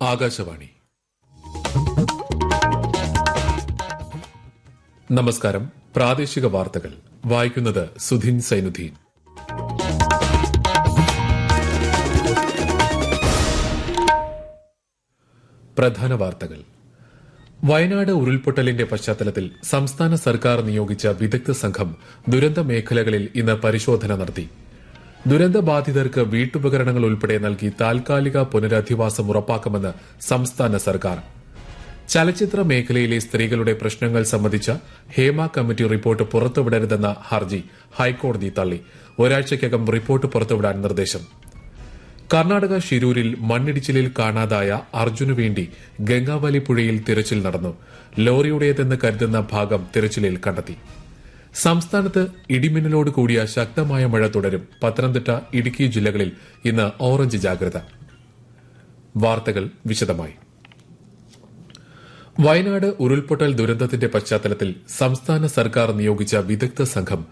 ആകാശവാണി. നമസ്കാരം. പ്രാദേശിക വാർത്തകൾ. വായിക്കുന്നത് സുധിൻ സൈനുദ്ദീൻ. പ്രധാന വാർത്തകൾ. വയനാട് ഉരുൾപൊട്ടലിന്റെ പശ്ചാത്തലത്തിൽ സംസ്ഥാന സർക്കാർ നിയോഗിച്ച വിദഗ്ധ സംഘം ദുരന്ത മേഖലകളിൽ ഇന്ന് പരിശോധന നടത്തി. ദുരന്തബാധിതർക്ക് വീട്ടുപകരണങ്ങൾ ഉൾപ്പെടെ നൽകി താൽക്കാലിക പുനരധിവാസം ഉറപ്പാക്കുമെന്ന് സംസ്ഥാന സർക്കാർ. ചലച്ചിത്ര മേഖലയിലെ സ്ത്രീകളുടെ പ്രശ്നങ്ങൾ സംബന്ധിച്ച ഹേമ കമ്മിറ്റി റിപ്പോർട്ട് പുറത്തുവിടരുതെന്ന ഹർജി ഹൈക്കോടതി തള്ളി. ഒരാഴ്ചയ്ക്കകം റിപ്പോർട്ട് പുറത്തുവിടാൻ നിർദ്ദേശം. കർണാടക ഷിരൂരിൽ മണ്ണിടിച്ചിലിൽ കാണാതായ അർജുനു വേണ്ടി ഗംഗാവലി പുഴയിൽ തിരച്ചിൽ നടന്നു. ലോറിയുടേതെന്ന് കരുതുന്ന ഭാഗം തിരച്ചിലിൽ കണ്ടെത്തി. സംസ്ഥാനത്ത് ഇടിമിന്നലോട് കൂടിയ ശക്തമായ മഴ തുടരും. പത്തനംതിട്ട ഇടുക്കി ജില്ലകളിൽ ഇന്ന് ഓറഞ്ച് ജാഗ്രത. വാർത്തകൾ വിശദമായി. വയനാട് ഉരുൾപൊട്ടൽ ദുരന്തത്തിന്റെ പശ്ചാത്തലത്തിൽ സംസ്ഥാന സർക്കാർ നിയോഗിച്ച വിദഗ്ധ സംഘം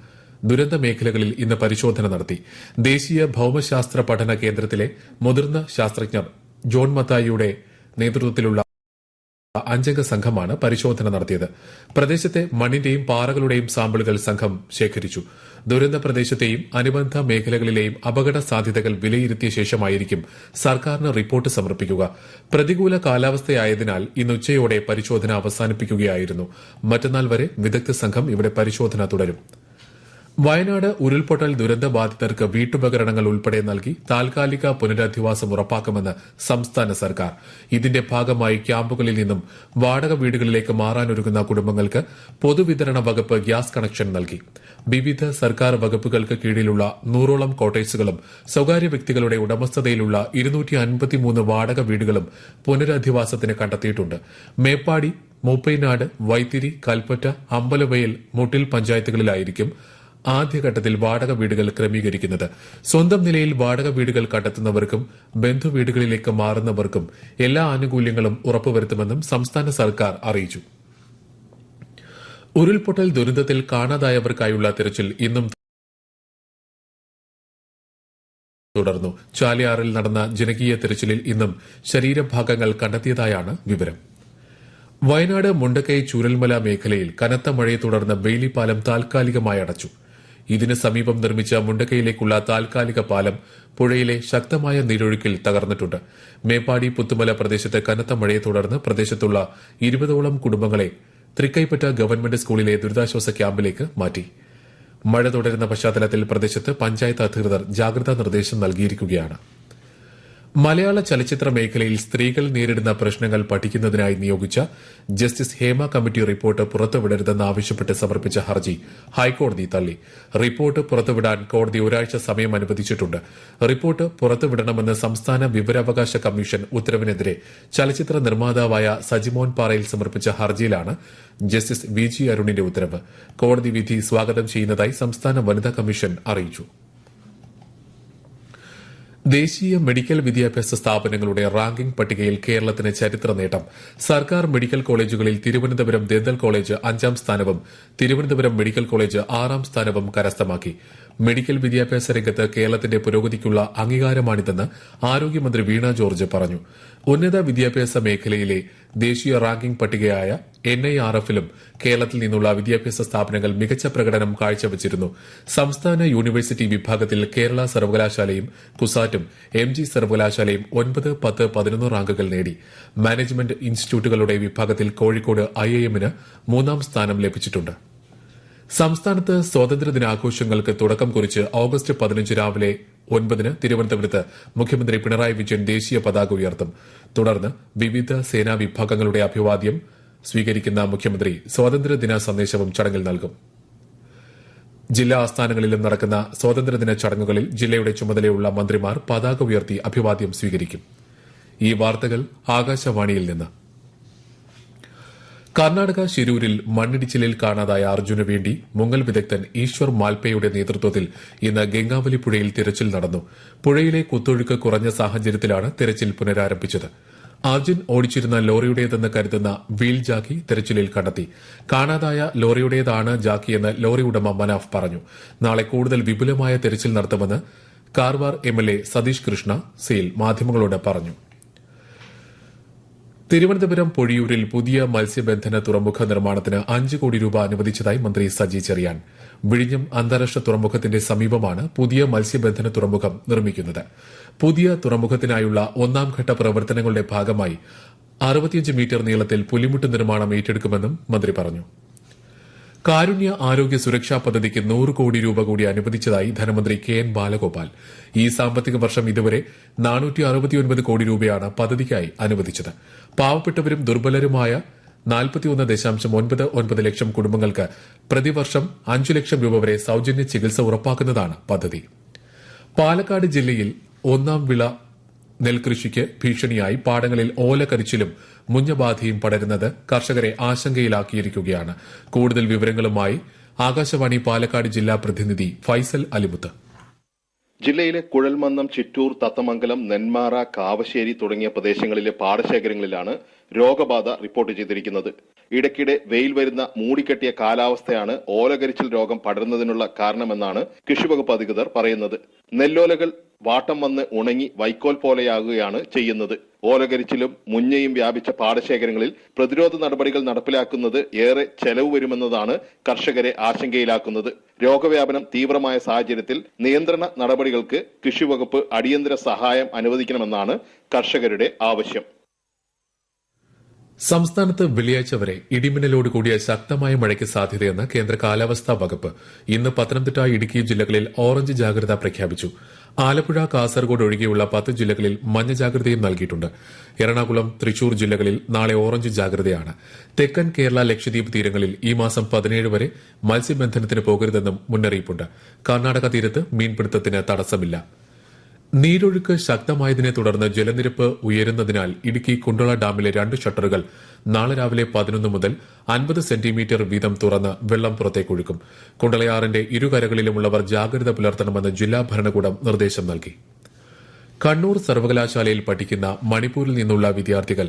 ദുരന്ത മേഖലകളിൽ ഇന്ന് പരിശോധന നടത്തി. ദേശീയ ഭൌമശാസ്ത്ര പഠന കേന്ദ്രത്തിലെ മുതിർന്ന ശാസ്ത്രജ്ഞർ ജോൺ മത്തായിയുടെ നേതൃത്വത്തിലുള്ള അഞ്ചംഗ സംഘമാണ് പരിശോധന നടത്തിയത്. പ്രദേശത്തെ മണ്ണിന്റെയും പാറകളുടെയും സാമ്പിളുകൾ സംഘം ശേഖരിച്ചു. ദുരന്ത പ്രദേശത്തെയും അനുബന്ധ മേഖലകളിലെയും അപകട സാധ്യതകൾ വിലയിരുത്തിയ ശേഷമായിരിക്കും സർക്കാരിന് റിപ്പോർട്ട് സമർപ്പിക്കുക. പ്രതികൂല കാലാവസ്ഥയായതിനാൽ ഇന്ന് ഉച്ചയോടെ പരിശോധന അവസാനിപ്പിക്കുകയായിരുന്നു. മറ്റന്നാൾ വരെ വിദഗ്ധ സംഘം ഇവിടെ പരിശോധന തുടരും. വയനാട് ഉരുൾപൊട്ടൽ ദുരന്തബാധിതർക്ക് വീട്ടുപകരണങ്ങൾ ഉൾപ്പെടെ നൽകി താൽക്കാലിക പുനരധിവാസം ഉറപ്പാക്കുമെന്ന് സംസ്ഥാന സർക്കാർ. ഇതിന്റെ ഭാഗമായി ക്യാമ്പുകളിൽ നിന്നും വാടക വീടുകളിലേക്ക് മാറാനൊരുങ്ങുന്ന കുടുംബങ്ങൾക്ക് പൊതുവിതരണ വകുപ്പ് ഗ്യാസ് കണക്ഷൻ നൽകി. വിവിധ സർക്കാർ വകുപ്പുകൾക്ക് കീഴിലുള്ള നൂറോളം കോട്ടേഴ്സുകളും സ്വകാര്യ വ്യക്തികളുടെ ഉടമസ്ഥതയിലുള്ള ഇരുന്നൂറ്റി വാടക വീടുകളും പുനരധിവാസത്തിന് കണ്ടെത്തിയിട്ടുണ്ട്. മേപ്പാടി മൂപ്പൈനാട് വൈത്തിരി കൽപ്പറ്റ അമ്പലവയൽ മുട്ടിൽ പഞ്ചായത്തുകളിലായിരിക്കും ആദ്യഘട്ടത്തിൽ വാടക വീടുകൾ ക്രമീകരിക്കുന്നത്. സ്വന്തം നിലയിൽ വാടക വീടുകൾ കണ്ടെത്തുന്നവർക്കും ബന്ധുവീടുകളിലേക്ക് മാറുന്നവർക്കും എല്ലാ ആനുകൂല്യങ്ങളും ഉറപ്പുവരുത്തുമെന്നും സംസ്ഥാന സർക്കാർ അറിയിച്ചു. ഉരുൾപൊട്ടൽ ദുരന്തത്തിൽ കാണാതായവർക്കായുള്ള തിരച്ചിൽ ഇന്നും തുടർന്നു. ചാലിയാറിൽ നടന്ന ജനകീയ തിരച്ചിലിൽ ഇന്നും ശരീരഭാഗങ്ങൾ കണ്ടെത്തിയതായാണ് വിവരം. വയനാട് മുണ്ടക്കൈ ചൂരൽമല മേഖലയിൽ കനത്ത മഴയെ തുടർന്ന് ബെയിലിപ്പാലം താൽക്കാലികമായി അടച്ചു. ഇതിന് സമീപം നിർമ്മിച്ച മുണ്ടക്കയിലേക്കുള്ള താൽക്കാലിക പാലം പുഴയിലെ ശക്തമായ നീരൊഴുക്കിൽ തകർന്നിട്ടുണ്ട്. മേപ്പാടി പുത്തുമല പ്രദേശത്ത് കനത്ത മഴയെ തുടർന്ന് പ്രദേശത്തുള്ള ഇരുപതോളം കുടുംബങ്ങളെ തൃക്കൈപ്പറ്റ ഗവൺമെന്റ് സ്കൂളിലെ ദുരിതാശ്വാസ ക്യാമ്പിലേക്ക് മാറ്റി. മഴ തുടരുന്ന പശ്ചാത്തലത്തിൽ പ്രദേശത്ത് പഞ്ചായത്ത് അധികൃതർ ജാഗ്രതാ നിർദ്ദേശം നൽകിയിരിക്കുകയാണ്. മലയാള ചലച്ചിത്ര മേഖലയിൽ സ്ത്രീകൾ നേരിടുന്ന പ്രശ്നങ്ങൾ പഠിക്കുന്നതിനായി നിയോഗിച്ച ജസ്റ്റിസ് ഹേമ കമ്മിറ്റി റിപ്പോർട്ട് പുറത്തുവിടരുതെന്ന് ആവശ്യപ്പെട്ട് സമർപ്പിച്ച ഹർജി ഹൈക്കോടതി തള്ളി. റിപ്പോർട്ട് പുറത്തുവിടാൻ കോടതി ഒരാഴ്ച സമയം അനുവദിച്ചിട്ടുണ്ട്. റിപ്പോർട്ട് പുറത്തുവിടണമെന്ന് സംസ്ഥാന വിവരാവകാശ കമ്മീഷൻ ഉത്തരവിനെതിരെ ചലച്ചിത്ര നിർമ്മാതാവായ സജിമോൻ പാറയിൽ സമർപ്പിച്ച ഹർജിയിലാണ് ജസ്റ്റിസ് വി ജി അരുണിന്റെ ഉത്തരവ്. കോടതി വിധി സ്വാഗതം ചെയ്യുന്നതായി സംസ്ഥാന വനിതാ കമ്മീഷൻ അറിയിച്ചു. ദേശീയ മെഡിക്കൽ വിദ്യാഭ്യാസ സ്ഥാപനങ്ങളുടെ റാങ്കിംഗ് പട്ടികയിൽ കേരളത്തിന് ചരിത്ര നേട്ടം. സർക്കാർ മെഡിക്കൽ കോളേജുകളിൽ തിരുവനന്തപുരം ദന്തൽ കോളേജ് അഞ്ചാം സ്ഥാനവും തിരുവനന്തപുരം മെഡിക്കൽ കോളേജ് ആറാം സ്ഥാനവും കരസ്ഥമാക്കി. മെഡിക്കൽ വിദ്യാഭ്യാസ രംഗത്ത് കേരളത്തിന്റെ പുരോഗതിക്കുള്ള അംഗീകാരമാണിതെന്ന് ആരോഗ്യമന്ത്രി വീണ ജോർജ് പറഞ്ഞു. ഉന്നത വിദ്യാഭ്യാസ മേഖലയിലെ ദേശീയ റാങ്കിംഗ് പട്ടികയായ എൻ ഐ ആർ എഫിലും കേരളത്തിൽ നിന്നുള്ള വിദ്യാഭ്യാസ സ്ഥാപനങ്ങൾ മികച്ച പ്രകടനം കാഴ്ചവച്ചിരുന്നു. സംസ്ഥാന യൂണിവേഴ്സിറ്റി വിഭാഗത്തിൽ കേരള സർവകലാശാലയും കുസാറ്റും എം ജി സർവകലാശാലയും ഒൻപത് പത്ത് പതിനൊന്ന് റാങ്കുകൾ നേടി. മാനേജ്മെന്റ് ഇൻസ്റ്റിറ്റ്യൂട്ടുകളുടെ വിഭാഗത്തിൽ കോഴിക്കോട് ഐ ഐ എമ്മിന് മൂന്നാം സ്ഥാനം ലഭിച്ചിട്ടുണ്ട്. സംസ്ഥാനത്ത് സ്വാതന്ത്ര്യദിനാഘോഷങ്ങൾക്ക് തുടക്കം കുറിച്ച് ഓഗസ്റ്റ് പതിനഞ്ച് രാവിലെ ഒൻപതിന് തിരുവനന്തപുരത്ത് മുഖ്യമന്ത്രി പിണറായി വിജയൻ ദേശീയ പതാക ഉയർത്തും. തുടർന്ന് വിവിധ സേനാ വിഭാഗങ്ങളുടെ അഭിവാദ്യം സ്വീകരിക്കുന്ന മുഖ്യമന്ത്രി സ്വാതന്ത്ര്യദിന സന്ദേശവും ചടങ്ങിൽ നൽകും. ജില്ലാ ആസ്ഥാനങ്ങളിലും നടക്കുന്ന സ്വാതന്ത്ര്യദിന ചടങ്ങുകളിൽ ജില്ലയുടെ ചുമതലയുള്ള മന്ത്രിമാർ പതാക ഉയർത്തി അഭിവാദ്യം സ്വീകരിക്കും. ഈ വാർത്തകൾ ആകാശവാണിയിൽ നിന്ന്. കർണാടക ശിരൂരിൽ മണ്ണിടിച്ചിലിൽ കാണാതായ അർജുനു വേണ്ടി മുങ്ങൽ വിദഗ്ധൻ ഈശ്വർ മാൽപേയുടെ നേതൃത്വത്തിൽ ഇന്ന് ഗംഗാവലി പുഴയിൽ തിരച്ചിൽ നടന്നു. പുഴയിലെ കുത്തൊഴുക്ക് കുറഞ്ഞ സാഹചര്യത്തിലാണ് തിരച്ചിൽ പുനരാരംഭിച്ചത്. അർജുൻ ഓടിച്ചിരുന്ന ലോറിയുടേതെന്ന് കരുതുന്ന വീൽ ജാക്കി തെരച്ചിലിൽ കണ്ടെത്തി. കാണാതായ ലോറിയുടേതാണ് ജാക്കിയെന്ന് ലോറി ഉടമ മനാഫ് പറഞ്ഞു. നാളെ കൂടുതൽ വിപുലമായ തെരച്ചിൽ നടത്തുമെന്ന് കാർവാർ എംഎൽഎ സതീഷ് കൃഷ്ണ സെയിൽ മാധ്യമങ്ങളോട് പറഞ്ഞു. തിരുവനന്തപുരം പൊഴിയൂരിൽ പുതിയ മത്സ്യബന്ധന തുറമുഖ നിർമ്മാണത്തിന് അഞ്ച് കോടി രൂപ അനുവദിച്ചതായി മന്ത്രി സജി ചെറിയാൻ. വിഴിഞ്ഞം അന്താരാഷ്ട്ര തുറമുഖത്തിന്റെ സമീപമാണ് പുതിയ മത്സ്യബന്ധന തുറമുഖം നിർമ്മിക്കുന്നത്. പുതിയ തുറമുഖത്തിനായുള്ള ഒന്നാം ഘട്ട പ്രവർത്തനങ്ങളുടെ ഭാഗമായി അറുപത്തിയഞ്ച് മീറ്റർ നീളത്തിൽ പുലിമുട്ട് നിർമ്മാണം ഏറ്റെടുക്കുമെന്നും മന്ത്രി പറഞ്ഞു. കാരുണ്യ ആരോഗ്യ സുരക്ഷാ പദ്ധതിക്ക് നൂറ് കോടി രൂപ കൂടി അനുവദിച്ചതായി ധനമന്ത്രി കെ എൻ ബാലഗോപാൽ. ഈ സാമ്പത്തിക വർഷം ഇതുവരെ നാനൂറ്റി അറുപത്തിയൊൻപത് കോടി രൂപയാണ് പദ്ധതിക്കായി അനുവദിച്ചത്. പാവപ്പെട്ടവരും ദുർബലരുമായ നാൽപ്പത്തിയൊന്ന് ദശാംശം ഒൻപത് ഒൻപത് ലക്ഷം കുടുംബങ്ങൾക്ക് പ്രതിവർഷം അഞ്ചു ലക്ഷം രൂപ വരെ സൌജന്യ ചികിത്സ ഉറപ്പാക്കുന്നതാണ് പദ്ധതി. പാലക്കാട് ജില്ലയിൽ ഒന്നാം വിള നെൽകൃഷിക്ക് ഭീഷണിയായി പാടങ്ങളിൽ ഓലകരിച്ചിലും മുഞ്ഞബാധയും പടരുന്നത് കർഷകരെ ആശങ്കയിലാക്കിയിരിക്കുകയാണ്. കൂടുതൽ വിവരങ്ങളുമായി ആകാശവാണി പാലക്കാട് ജില്ലാ പ്രതിനിധി ഫൈസൽ അലിമുത്ത്. ജില്ലയിലെ കുഴൽമന്നം ചിറ്റൂർ തത്തമംഗലം നെന്മാറ കാവശ്ശേരി തുടങ്ങിയ പ്രദേശങ്ങളിലെ പാടശേഖരങ്ങളിലാണ് രോഗബാധ റിപ്പോർട്ട് ചെയ്തിരിക്കുന്നത്. ഇടയ്ക്കിടെ വെയിൽ വരുന്ന മൂടിക്കെട്ടിയ കാലാവസ്ഥയാണ് ഓലകരിച്ചിൽ രോഗം പടരുന്നതിനുള്ള കാരണമെന്നാണ് കൃഷിവകുപ്പ് അധികൃതർ പറയുന്നത്. നെല്ലോലകൾ വാട്ടം വന്ന് ഉണങ്ങി വൈക്കോൽ പോലെയാകുകയാണ് ചെയ്യുന്നത്. ഓലകരിച്ചിലും മുഞ്ഞയും വ്യാപിച്ച പാടശേഖരങ്ങളിൽ പ്രതിരോധ നടപടികൾ നടപ്പിലാക്കുന്നത് ഏറെ ചെലവ് വരുമെന്നതാണ് കർഷകരെ ആശങ്കയിലാക്കുന്നത്. രോഗവ്യാപനം തീവ്രമായ സാഹചര്യത്തിൽ നിയന്ത്രണ നടപടികൾക്ക് കൃഷിവകുപ്പ് അടിയന്തര സഹായം അനുവദിക്കണമെന്നാണ് കർഷകരുടെ ആവശ്യം. സംസ്ഥാനത്ത് വെള്ളിയാഴ്ച വരെ ഇടിമിന്നലോട് കൂടിയ ശക്തമായ മഴയ്ക്ക് സാധ്യതയെന്ന് കേന്ദ്ര കാലാവസ്ഥാ വകുപ്പ് ഇന്ന് പത്തനംതിട്ട ഇടുക്കി ജില്ലകളിൽ ഓറഞ്ച് ജാഗ്രത പ്രഖ്യാപിച്ചു. ആലപ്പുഴ കാസർഗോഡ് ഒഴികെയുള്ള പത്ത് ജില്ലകളിൽ മഞ്ഞ ജാഗ്രതയും നൽകിയിട്ടുണ്ട്. എറണാകുളം തൃശൂർ ജില്ലകളിൽ നാളെ ഓറഞ്ച് ജാഗ്രതയാണ്. തെക്കൻ കേരള ലക്ഷദ്വീപ് തീരങ്ങളിൽ ഈ മാസം പതിനേഴ് വരെ മത്സ്യബന്ധനത്തിന് പോകരുതെന്നും മുന്നറിയിപ്പുണ്ട്. കർണാടക തീരത്ത് മീൻപിടുത്തത്തിന് തടസ്സമില്ല. നീരൊഴുക്ക് ശക്തമായതിനെ തുടർന്ന് ജലനിരപ്പ് ഉയരുന്നതിനാൽ ഇടുക്കി കുണ്ടള ഡാമിലെ രണ്ട് ഷട്ടറുകൾ നാളെ രാവിലെ പതിനൊന്ന് മുതൽ അൻപത് സെന്റിമീറ്റർ വീതം തുറന്ന് വെള്ളം പുറത്തേക്കൊഴുക്കും കുണ്ടളയാറിന്റെ ഇരുകരകളിലുമുള്ളവർ ജാഗ്രത പുലർത്തണമെന്ന് ജില്ലാ ഭരണകൂടം നിർദ്ദേശം നൽകി. കണ്ണൂർ സർവകലാശാലയിൽ പഠിക്കുന്ന മണിപ്പൂരിൽ നിന്നുള്ള വിദ്യാർത്ഥികൾ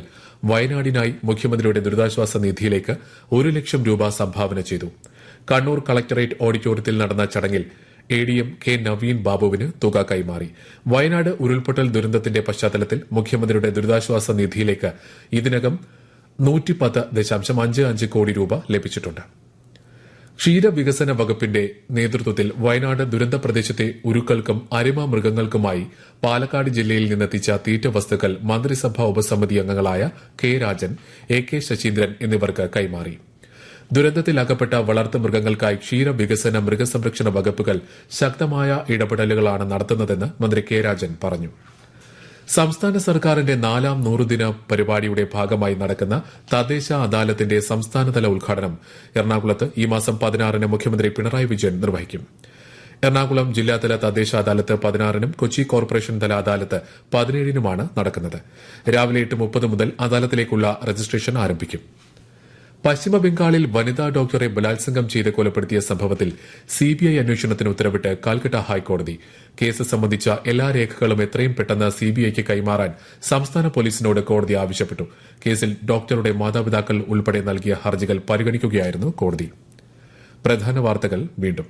വയനാടിനായി മുഖ്യമന്ത്രിയുടെ ദുരിതാശ്വാസ നിധിയിലേക്ക് ഒരു ലക്ഷം രൂപ സംഭാവന ചെയ്തു. കണ്ണൂർ കളക്ടറേറ്റ് ഓഡിറ്റോറിയത്തിൽ നടന്ന ചടങ്ങിൽ A D M K Naveen ബാബുവിന് തുക കൈമാറി. വയനാട് ഉരുൾപൊട്ടൽ ദുരന്തത്തിന്റെ പശ്ചാത്തലത്തിൽ മുഖ്യമന്ത്രിയുടെ ദുരിതാശ്വാസ നിധിയിലേക്ക് ഇതിനകം നൂറ്റിപ്പത്ത് ദശാംശം അഞ്ച് അഞ്ച് കോടി രൂപ ലഭിച്ചിട്ടുണ്ട്. ക്ഷീരവികസന വകുപ്പിന്റെ നേതൃത്വത്തിൽ വയനാട് ദുരന്ത പ്രദേശത്തെ ഉരുക്കൾക്കും അരിമ മൃഗങ്ങൾക്കുമായി പാലക്കാട് ജില്ലയിൽ നിന്നെത്തിച്ച തീറ്റ വസ്തുക്കൾ മന്ത്രിസഭാ ഉപസമിതി അംഗങ്ങളായ K Rajan A K Saseendran എന്നിവർക്ക് കൈമാറി. ദുരന്തത്തിൽ അകപ്പെട്ട വളർത്തുമൃഗങ്ങൾക്കായി ക്ഷീരവികസന മൃഗസംരക്ഷണ വകുപ്പുകൾ ശക്തമായ ഇടപെടലുകളാണ് നടത്തുന്നതെന്ന് മന്ത്രി കെ രാജൻ പറഞ്ഞു. സംസ്ഥാന സർക്കാരിന്റെ നാലാം നൂറുദിന പരിപാടിയുടെ ഭാഗമായി നടക്കുന്ന തദ്ദേശ അദാലത്തിന്റെ സംസ്ഥാനതല ഉദ്ഘാടനം എറണാകുളത്ത് ഈ മാസം പതിനാറിന് മുഖ്യമന്ത്രി പിണറായി വിജയൻ നിർവഹിക്കും. എറണാകുളം ജില്ലാതല തദ്ദേശ അദാലത്ത് പതിനാറിനും കൊച്ചി കോർപ്പറേഷൻ തല അദാലത്ത് പതിനേഴിനുമാണ് നടക്കുന്നത്. രാവിലെ എട്ട് മുപ്പത് മുതൽ അദാലത്തിലേക്കുള്ള രജിസ്ട്രേഷൻ ആരംഭിക്കും. പശ്ചിമ ബംഗാളിൽ വനിതാ ഡോക്ടറെ ബലാത്സംഗം ചെയ്ത് കൊലപ്പെടുത്തിയ സംഭവത്തിൽ സിബിഐ അന്വേഷണത്തിന് ഉത്തരവിട്ട് കാൽക്കട്ട ഹൈക്കോടതി. കേസ് സംബന്ധിച്ച എല്ലാ രേഖകളും എത്രയും പെട്ടെന്ന് സിബിഐക്ക് കൈമാറാൻ സംസ്ഥാന പോലീസിനോട് കോടതി ആവശ്യപ്പെട്ടു. കേസിൽ ഡോക്ടറുടെ മാതാപിതാക്കൾ ഉൾപ്പെടെ നൽകിയ ഹർജികൾ പരിഗണിക്കുകയായിരുന്നു കോടതി. പ്രധാന വാർത്തകൾ വീണ്ടും.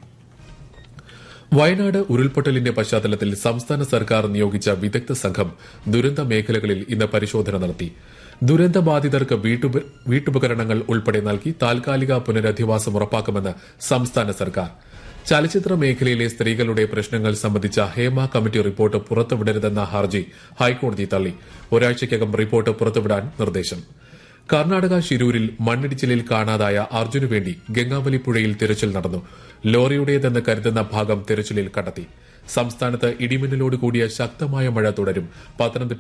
വയനാട് ഉരുൾപൊട്ടലിന്റെ പശ്ചാത്തലത്തിൽ സംസ്ഥാന സർക്കാർ നിയോഗിച്ച വിദഗ്ധ സംഘം ദുരന്ത മേഖലകളിൽ ഇന്ന് പരിശോധന നടത്തി. ദുരന്തബാധിതർക്ക് വീട്ടുപ- വീട്ടുപകരണങ്ങൾ ഉൾപ്പെടെ നൽകി താൽക്കാലിക പുനരധിവാസം ഉറപ്പാക്കുമെന്ന് സംസ്ഥാന സർക്കാർ. ചലച്ചിത്ര മേഖലയിലെ സ്ത്രീകളുടെ പ്രശ്നങ്ങൾ സംബന്ധിച്ച ഹേമ കമ്മിറ്റി റിപ്പോർട്ട് പുറത്തുവിടരുതെന്ന ഹർജി ഹൈക്കോടതി തള്ളി. ഒരാഴ്ചയ്ക്കകം റിപ്പോർട്ട് പുറത്തുവിടാൻ നിർദ്ദേശം. കർണാടക ശിരൂരിൽ മണ്ണിടിച്ചിലിൽ കാണാതായ അർജുനു വേണ്ടി ഗംഗാവലി പുഴയിൽ തിരച്ചിൽ നടന്നു. ലോറിയുടേതെന്ന് കരുതുന്ന ഭാഗം തിരച്ചിലിൽ കണ്ടെത്തി. സംസ്ഥാനത്ത് ഇടിമിന്നലോട് കൂടിയ ശക്തമായ മഴ തുടരും. പത്തനംതിട്ട